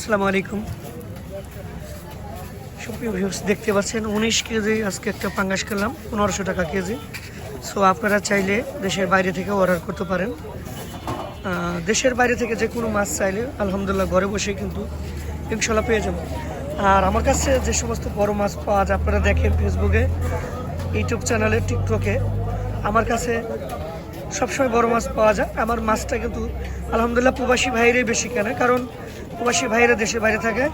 আসসালামু আলাইকুম। সুপ্রিয় ভিউস দেখতে পাচ্ছেন উনিশ কেজি আজকে একটা পাঙ্গাস খেলাম, পনেরোশো টাকা কেজি। সো আপনারা চাইলে দেশের বাইরে থেকে অর্ডার করতে পারেন। দেশের বাইরে থেকে যে কোনো মাছ চাইলে আলহামদুলিল্লাহ ঘরে বসে কিন্তু ইনশাল্লাহ পেয়ে যাবেন আর আমার কাছে যে সমস্ত বড় মাছ পাওয়া যায়, আপনারা দেখেন ফেসবুকে ইউটিউব চ্যানেলে টিকটকে আমার কাছে সবসময় বড় মাছ পাওয়া যায়। আমার মাছটা কিন্তু আলহামদুলিল্লাহ প্রবাসী ভাইরাই বেশি কেনে, কারণ প্রবাসী ভাইরা দেশের বাইরে থাকে,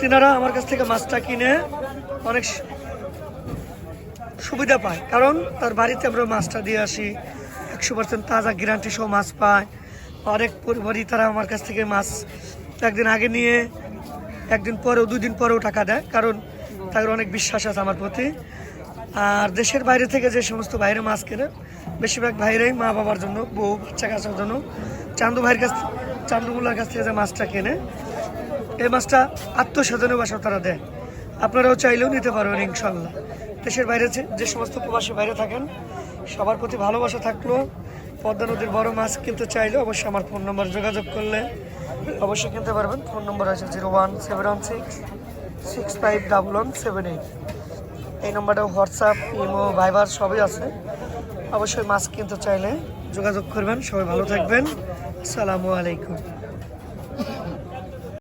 তিনারা আমার কাছ থেকে মাছটা কিনে অনেক সুবিধা পায়। কারণ তার বাড়িতে আমরা মাছটা দিয়ে আসি, একশো পার্সেন্ট তাজা গ্যারান্টি সহ মাছ পায়। অনেক পরিবারই তারা আমার কাছ থেকে মাছ একদিন আগে নিয়ে, একদিন পরেও দুই দিন পরেও টাকা দেয়। কারণ তাদের অনেক বিশ্বাস আছে আমার প্রতি। আর দেশের বাইরে থেকে যে সমস্ত বাইরে মাছ কেনে, বেশিরভাগ ভাইরাই মা বাবার জন্য, বউ বাচ্চা কাচার জন্য। চান্দু ভাইয়ের কাছ চান্দুমুল্লার কাছ থেকে যে মাছটা কেনে, এই মাছটা আত্মস্বজনের বাসা তারা দেয়। আপনারাও চাইলেও নিতে পারবেন ইনশাল্লাহ দেশের বাইরে যে সমস্ত প্রবাসী বাইরে থাকেন, সবার প্রতি ভালোবাসা থাকল। পদ্মা নদীর বড় মাছ কিনতে চাইলে অবশ্যই আমার ফোন নম্বর যোগাযোগ করলে অবশ্যই কিনতে পারবেন। ফোন নম্বর আছে zero one seven one six six five double one seven eight. এই নম্বরটা হোয়াটসঅ্যাপ, ইমো, ভাইবার সবই আছে। অবশ্যই মাস্ক কিনতে চাইলে যোগাযোগ করবেন। সবাই ভালো থাকবেন। আসসালামু আলাইকুম।